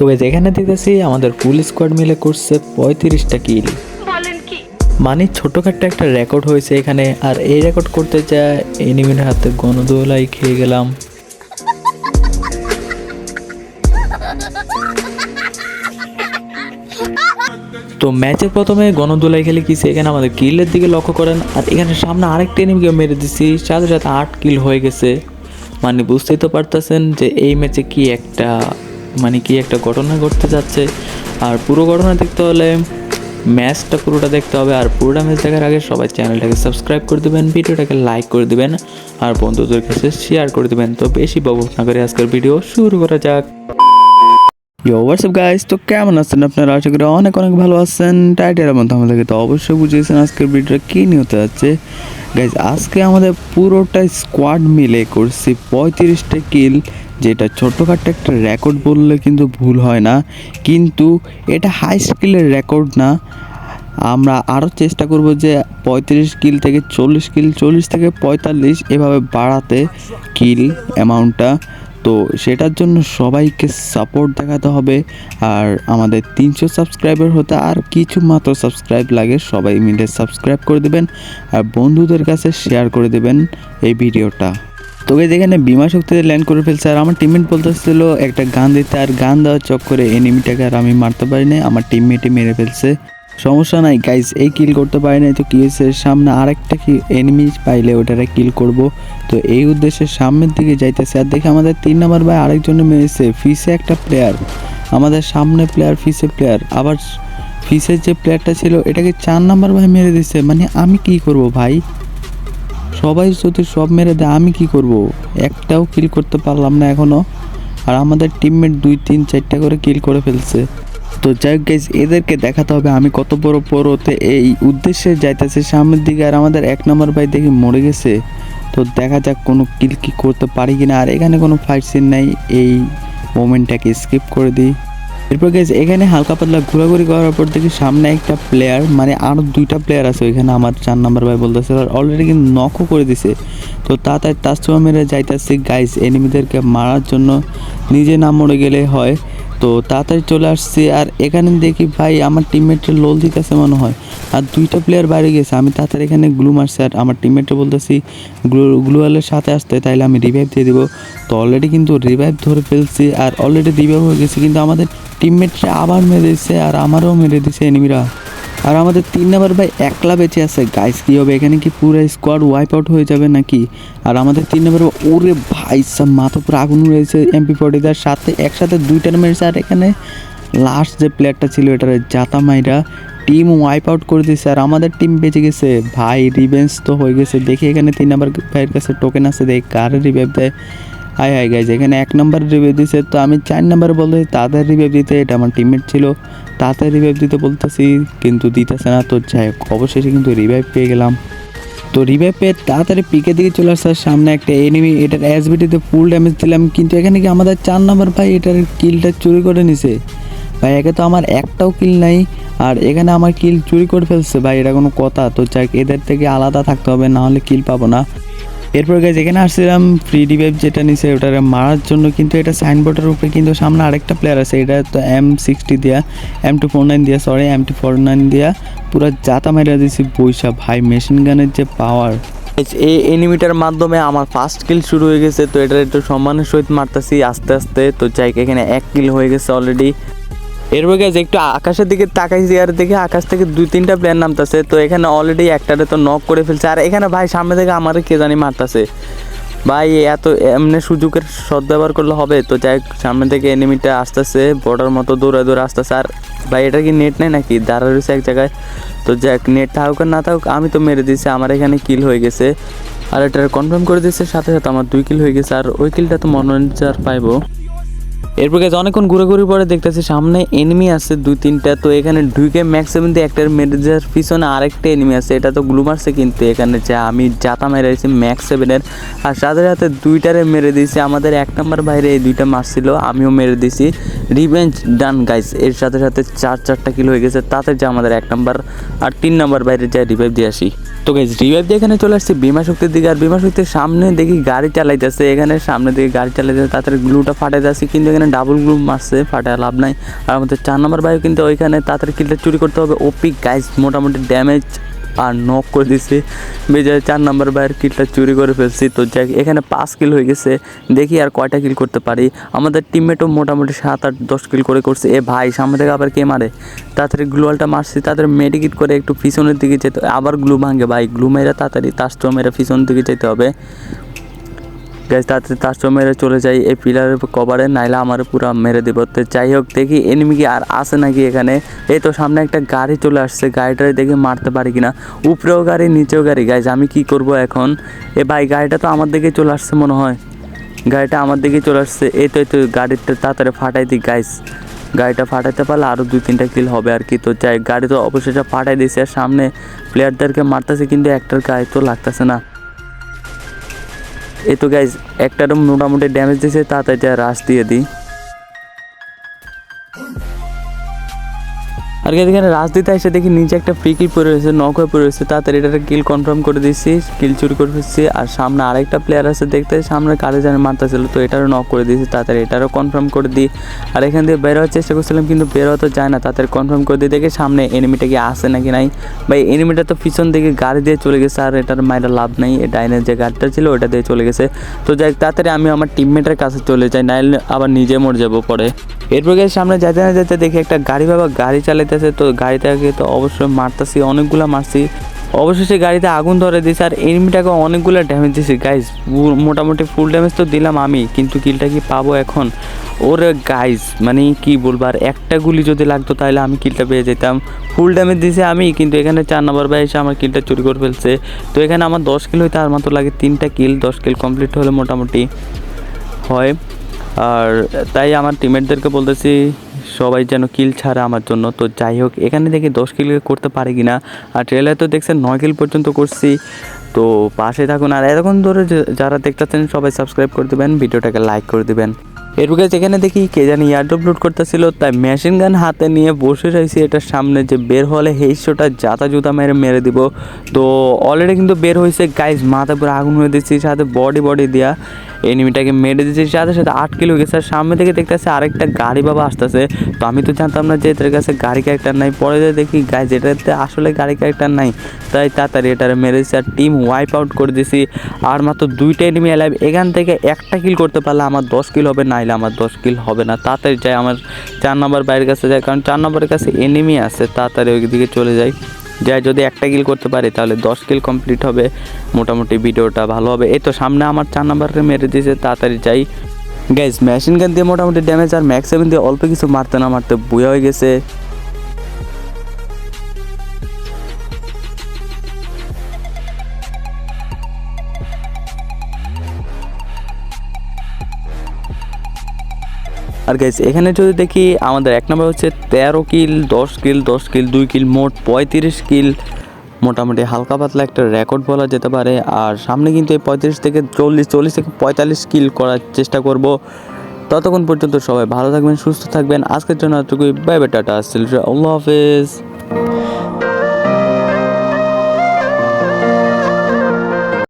তো এখানে দেখতেছি আমাদের ফুল স্কোয়াড মিলে করছে পঁয়ত্রিশটা কিল মানে ছোটোখাটো একটা রেকর্ড হয়েছে এখানে আর এই রেকর্ড করতে যা এনিমির হাতে গণদোলাই খেয়ে গেলাম। তো ম্যাচের প্রথমে গণদোলাই খেলে কি এখানে আমাদের কিলের দিকে লক্ষ্য করেন? আর এখানে সামনে আরেকটা এনিমিকে মেরে দিছি সাথে সাথে আট কিল হয়ে গেছে। মানে বুঝতেই তো পারতেছেন যে এই ম্যাচে কি একটা মানে কি একটা ঘটনা ঘটতে যাচ্ছে। আর পুরো ঘটনা দেখতে হলে ম্যাচটা পুরোটা দেখতে হবে। আর পুরোটা ম্যাচ দেখার আগে সবাই চ্যানেলটাকে সাবস্ক্রাইব করে দেবেন, ভিডিওটাকে লাইক করে দিবেন, আর বন্ধুদের কাছে শেয়ার করে দিবেন। তো বেশি বকবক না করে আজকের ভিডিও শুরু করা যাক। ইয়ো হোয়াটসঅ্যাপ গাইস তো কেমন আছেন আপনারা? আশা করি অনেক অনেক ভালো আছেন। টাইটেলের মধ্যে আমাদেরকে তো অবশ্যই বুঝিয়েছেন আজকের ভিডিওটা কী নিয়ে হতে যাচ্ছে। গাইজ আজকে আমাদের পুরোটা স্কোয়াড মিলে করছি। পঁয়ত্রিশটা কিল যেটা ছোটোখাটো একটা রেকর্ড বললে কিন্তু ভুল হয় না। কিন্তু এটা হাই স্কিলের রেকর্ড না। আমরা আরও চেষ্টা করব যে পঁয়ত্রিশ কিল থেকে চল্লিশ কিল চল্লিশ থেকে পঁয়তাল্লিশ এভাবে বাড়াতে কিল অ্যামাউন্টটা তো সেটার জন্য সবাইকে সাপোর্ট দেখাতে হবে। আর আমাদের তিনশো সাবস্ক্রাইবার হতে আর কিছু মাত্র সাবস্ক্রাইব লাগে, সবাই মিলে সাবস্ক্রাইব করে দেবেন। আর বন্ধুদের কাছে শেয়ার করে দেবেন এই ভিডিওটা তোকে যেখানে বিমা শক্তিতে ল্যান্ড করে ফেলছে। আর আমার টিমমেট বলতেছিল, একটা গান দিতে। আর গান দেওয়ার চক্করে এনিমিটাকে আর আমি মারতে পারিনি আমার টিমমেটই মেরে ফেলছে। সমস্যা নাই গাইজ এই কিল করতে পারি নাই। তো কি হয়েছে? সামনে আরেকটা কি এনিমি পাইলে ওটারে কিল করব। তো এই উদ্দেশ্যে সামনের দিকে যাইতেছে। আর দেখে আমাদের তিন নম্বর ভাই আরেকজনে মেরেছে। ফিসে একটা প্লেয়ার আমাদের সামনে প্লেয়ার ফিসে প্লেয়ার আবার ফিসের যে প্লেয়ারটা ছিল, এটাকে চার নাম্বার ভাই মেরে দিছে। মানে আমি কি করব ভাই? সবাই যদি সব মেরে দেয়, আমি কি করব? একটাও কিল করতে পারলাম না এখনও। আর আমাদের টিমমেট দুই, তিন, চারটা করে কিল করে ফেলছে। তো যাই হোক গাইজ এদেরকে দেখাতে হবে আমি কত বড় পরতে এই উদ্দেশ্যে যাইতেছে সামনের দিকে। আর আমাদের এক নম্বর ভাই দেখি মরে গেছে। তো দেখা যাক কোনো কিল কি করতে পারি কিনা। আর এখানে কোনো ফাইট সিন নাই। এই মোমেন্টটাকে স্কিপ করে দিই। এরপর গেছে এখানে হালকা পাতলা ঘোরাঘুরি করার পর দেখি সামনে একটা প্লেয়ার মানে আরও দুইটা প্লেয়ার আছে ওইখানে আমার চার নাম্বার ভাই বলতেছে। আর অলরেডি কিন্তু নকও করে দিছে। তো তাড়াতাড়ি তাস্তমা মেরে যাইতেছে। গাইস এনিমিদেরকে মারার জন্য নিজে না মরে গেলে হয়। তো তাড়াতাড়ি চলে আসছি আর এখানে দেখি ভাই আমার টিমমেটের লোল আছে মনে হয়। আর দুইটা প্লেয়ার বাইরে গেছে। আমি তাড়াতাড়ি এখানে গ্লু মারছি আর আমার টিমমেটকে বলতেছি গ্লু গ্লুয়ালের সাথে আসতে, তাইলে আমি রিভাইভ দিয়ে দেবো। তো অলরেডি কিন্তু রিভাইভ ধরে ফেলছি আর অলরেডি রিভাইভ হয়ে গেছে। কিন্তু আমাদের টিমমেটরা আবার মেরে দিচ্ছে আর আমারও মেরে দিচ্ছে এনিমিরা আর আমাদের তিন নাম্বার ভাই একলা বেঁচে আছে। গাইস কি হবে? এখানে কি পুরো স্কোয়াড ওয়াইপ আউট হয়ে যাবে নাকি? আর আমাদের তিন নাম্বার ওরে ভাই, সব মাথা পুরো আগুন রয়েছে এমপি ফর্টিদার সাথে, একসাথে দুইটার মেরেছে আর এখানে। লাস্ট যে প্লেয়ারটা ছিল, এটার জাতা মাইরা টিম ওয়াইপ আউট করে দিয়েছে। আর আমাদের টিম বেঁচে গেছে। ভাই রিভেন্স তো হয়ে গেছে। দেখি এখানে তিন নাম্বার ভাইয়ের কাছে টোকেন আছে, দেখ কার রিভাইভ দেয়। হাই হাই গাইজ এখানে এক নাম্বার রিভাইভ দিছে। তো আমি চার নাম্বার বলতে তাদের রিভাইভ দিতে, এটা আমার টিমমেট ছিল। তাদের রিভাইভ দিতে বলতেছি, কিন্তু দিতেছে না। তো যাই হোক, অবশেষে কিন্তু রিভাইভ পেয়ে গেলাম। তো রিভাইভ পেয়ে তাড়াতাড়ি পিকের দিকে চলে আসার সামনে একটা এনিমি এটার এসবিটিতে ফুল ড্যামেজ দিলাম। কিন্তু এখানে কি আমাদের চার নম্বর ভাই এটার কিলটা চুরি করে নিছে? ভাই, একে তো আমার একটাও কিল নাই, আর এখানে আমার কিল চুরি করে ফেলছে। ভাই, এটা কোনো কথা। তো যাই এদের থেকে আলাদা থাকতে হবে, না হলে কিল পাবো না। এরপর গাইজ এখানে আসছিলাম ফ্রি রিভাইভ যেটা নিছে ওটারে মারার জন্য, কিন্তু এটা সাইনবোর্ডের উপরে কিন্তু সামনে আরেকটা প্লেয়ার আছে, এটা তো এম সিক্সটি দিয়া এম টু ফোর নাইন দিয়া sorry M two four nine দিয়া, পুরো জাতা মেরে দিয়েছি বৈশা ভাই মেশিন গানের যে পাওয়ার এই এনিমিটার মাধ্যমে আমার ফার্স্ট কিল শুরু হয়ে গেছে, তো এটার একটু সম্মানের সহিত মারতেছি, আস্তে আস্তে, তো যাই এখানে এক কিল হয়ে গেছে অলরেডি এরপর গেছে একটু আকাশের দিকে তাকাইছি আর দেখে আকাশ থেকে দুই তিনটা প্লেয়ার নামতেছে, তো এখানে অলরেডি একটারে তো নক করে ফেলছে। আর এখানে ভাই, সামনে থেকে আমার কে জানি মারতেছে। ভাই, এত এমনি সুযোগের সদ্ব্যবহার করলে হবে, তো যাই সামনে থেকে এনিমিটা আসতেছে বর্ডার মতো দৌড়ে দৌড়ে আসতেছে। আর ভাই, এটা কি নেট নেই নাকি? দাঁড়া রয়েছে এক জায়গায়। তো যাক নেট থাকুক আর না থাকুক, আমি তো মেরে দিয়েছি, আমার এখানে কিল হয়ে গেছে। আর এটা কনফার্ম করে দিয়েছে, সাথে সাথে আমার দুই কিল হয়ে গেছে। আর ওই কিলটা তো মনোরঞ্জার পাইবো। এরপর গেছে অনেকক্ষণ ঘুরে ঘুরে পরে দেখতেছি সামনে এনিমি আছে দুই, তিনটা। তো এখানে ঢুকে ম্যাক্স সেভেন দিয়ে একটার মেরেজার পিছনে আরেকটা এনিমি আছে। এটা তো গ্লু মারছে কিন্তু এখানে যে আমি জাতা মেরে দিয়েছি ম্যাক্স সেভেনের আর সাথে সাথে দুইটারে মেরে দিয়েছি। আমাদের এক নম্বর বাইরে এই দুইটা মারছিল, আমিও মেরে দিয়েছি। রিভেঞ্জ ডান গাইস এর সাথে সাথে চার, চারটা কিলো হয়ে গেছে। তাতে যে আমাদের এক নম্বর আর তিন নম্বর বাইরে যা রিভাইভ দিয়ে আসি। তো গাইজ রিভাইভ দিয়ে এখানে চলে আসছে, বিমা শক্তির দিকে। আর বিমা শক্তির সামনে দেখি গাড়ি চালাইতেছে। এখানে সামনে দিকে গাড়ি চালাইতেছে, তাড়াতাড়ি গ্লুটা ফাটাই যাচ্ছে কিন্তু এখানে ডাবল গ্লু মারছে ফাটে লাভ নাই। আর আমাদের চার নম্বর বাইক কিন্তু ওইখানে তাড়াতাড়ি কিলটা চুরি করতে হবে। ওপি গাইজ মোটামুটি ড্যামেজ আর নক করে দিছি বিজয় চার নম্বর বাইরের কিলটা চুরি করে ফেলছি। তো যাই এখানে পাঁচ কিল হয়ে গেছে। দেখি আর কয়টা কিল করতে পারি। আমাদের টিমমেটও মোটামুটি সাত আট দশ কিল করে করছে। এ ভাই, সামনে থেকে আবার কে মারে? তাড়াতাড়ি গ্লুয়ালটা মারছি। তাড়াতাড়ি মেডিকিট করে একটু পিছনের দিকে যেতে আবার গ্লু ভাঙে ভাই। গ্লু মেরা তাড়াতাড়ি তাস্টো মেরা পিছনের দিকে যেতে হবে। গ্যাস তাড়াতাড়ি তার মেরে চলে যাই। এই পিলারের কভারে নাইলে আমার পুরো মেরে দেবো। তো যাই হোক দেখি এনিমি কি আর আসে নাকি এখানে। এই তো সামনে একটা গাড়ি চলে আসছে। গাড়িটারে দেখে মারতে পারি কিনা। উপরেও গাড়ি, নিচেও গাড়ি। গাইজ আমি কি করব এখন? এ ভাই, গাড়িটা তো আমার দিকে চলে আসছে মনে হয়। গাড়িটা আমার দিকে চলে আসছে। এই তো এই তো গাড়িটা তাড়াতাড়ি ফাটাই দিই গাইজ গাড়িটা ফাটাইতে পারলে আরও দুই তিনটা কিল হবে আর কি। তো যাই, গাড়ি তো অবশেষে ফাটাই দিয়েছে। আর সামনে প্লেয়ারদেরকে মারতেছে, কিন্তু একটার গায়ে তো লাগতেছে না। এই তো গাইজ একটা মোটামুটি ড্যামেজ দিয়েছে তাড়াতাড়ি যা রাশ দিয়ে দিই। আর এখানে দিতে এসে দেখি নিচে একটা ফ্রি কিল পড়ে রয়েছে নক হয়ে পড়ে রয়েছে। তাড়াতাড়ি এটার কিল কনফার্ম করে দিচ্ছি কিল চুরি করে ফেলছি। আর সামনে আরেকটা প্লেয়ার আছে দেখতে, সামনে কারে জানে মারতেছিল, তো এটারও নক করে দিয়েছি, তাড়াতাড়ি এটারও কনফার্ম করে দিই। আর এখান থেকে বের হওয়ার চেষ্টা করছিলাম, কিন্তু বের তো যায় না, তাড়াতাড়ি কনফার্ম করে দিয়ে দেখে সামনে এনিমিটা কি আসে নাকি নাই। ভাই এনিমিটা তো পিছন দিকে গাড়ি দিয়ে চলে গেছে, আর এটার মায়ের লাভ নেই। ডাইনের যে গাড়িটা ছিল, ওটা দিয়ে চলে গেছে। তো যাই তাড়াতাড়ি আমি আমার টিমমেটের কাছে চলে যাই, নাইলে আবার নিজে মরে যাব পরে। এরপর গিয়ে সামনে যেতে না যেতে দেখি একটা গাড়ি বাবা গাড়ি চালাইতেছে। তো গাড়িটাকে তো অবশ্যই মারতাছি, অনেকগুলো মারছি। অবশেষে গাড়িতে আগুন ধরে দিয়েছে আর এনিমিটাকে অনেকগুলো ড্যামেজ দিয়েছি গাইজ মোটামুটি ফুল ড্যামেজ তো দিলাম আমি, কিন্তু কিলটা কি পাবো এখন? ওর গাইজ মানে কি বলব, আর একটা গুলি যদি লাগতো তাহলে আমি কিলটা পেয়ে যেতাম। ফুল ড্যামেজ দিয়েছে আমি, কিন্তু এখানে চার নম্বর ভাই এসে আমার কিলটা চুরি করে ফেলছে। তো এখানে আমার দশ কিল হইতে আর মাত্র লাগে তিনটা কিল দশ কিল কমপ্লিট হলে মোটামুটি হয়। আর তাই আমার টিমমেটদেরকে বলতেছি, সবাই যেন কিল ছাড়া আমার জন্য। তো যাই হোক, এখানে দেখি দশ কিল করতে পারি কিনা। আর ট্রেলার তো দেখছেন, নয় কিল পর্যন্ত করছি। তো পাশে থাকুন। আর এতক্ষণ ধরে যারা দেখতেছেন, সবাই সাবস্ক্রাইব করে দেবেন, ভিডিওটাকে লাইক করে দেবেন। এরপরে যেখানে দেখি কে জানি ইয়ারড্রপ লুট করতেছিল। তাই মেশিন গান হাতে নিয়ে বসে রয়েছি। এটার সামনে যে বের হলে হেইশোটা জাতা জুতা মেরে মেরে দিব। তো অলরেডি কিন্তু বের হয়েছে গাইজ মাথা পুরো আগুন হয়ে দিচ্ছি, সাথে বডি বডি দেওয়া এনিমিটাকে মেরে দিচ্ছি সাথে সাথে আট কিলো হয়ে গেছে। আর সামনে থেকে দেখতেছে আরেকটা গাড়ি বাবা আসতেছে। তো আমি তো জানতাম না যে এটার কাছে গাড়ি ক্যারেক্টার নাই। পরে দেখি গাইজ এটাতে আসলে গাড়ি ক্যারেক্টার নাই। তাই তাড়াতাড়ি এটারে মেরে দিচ্ছি আর টিম ওয়াইপ আউট করে দিছি। আর মাত্র দুইটা এনিমি অ্যালাইভ এখান থেকে একটা কিল করতে পারলে আমার দশ কিল হবে, নাইলে আমার দশ কিল হবে না। তাড়াতাড়ি যাই, আমার চার নম্বর বাইরের কাছে যায় কারণ চার নম্বরের কাছে এনিমি আছে। তাড়াতাড়ি ওই দিকে চলে যাই। যাই যদি একটা কিল করতে পারি, তাহলে দশ কিল কমপ্লিট হবে। মোটামুটি ভিডিওটা ভালো হবে। এই তো সামনে আমার চার নাম্বারকে মেরে দিয়েছে, তাড়াতাড়ি যাই। গ্যাস মেশিন গান দিয়ে মোটামুটি ড্যামেজ আর ম্যাক্স সেভেন দিয়ে অল্প কিছু মারতে না মারতে বুয়া হয়ে গেছে। আর গাইস এখানে যদি দেখি, আমাদের এক নম্বর হচ্ছে তেরো কিল দশ কিল দশ কিল দুই কিল মোট পঁয়ত্রিশ কিল মোটামুটি হালকা পাতলা একটা রেকর্ড বলা যেতে পারে। আর সামনে কিন্তু এই পঁয়ত্রিশ থেকে চল্লিশ চল্লিশ থেকে পঁয়তাল্লিশ কিল করার চেষ্টা করব। ততক্ষণ পর্যন্ত সবাই ভালো থাকবেন, সুস্থ থাকবেন। আজকের জন্য এতটুকুই। বাই বাই টাটা আল্লাহ হাফেজ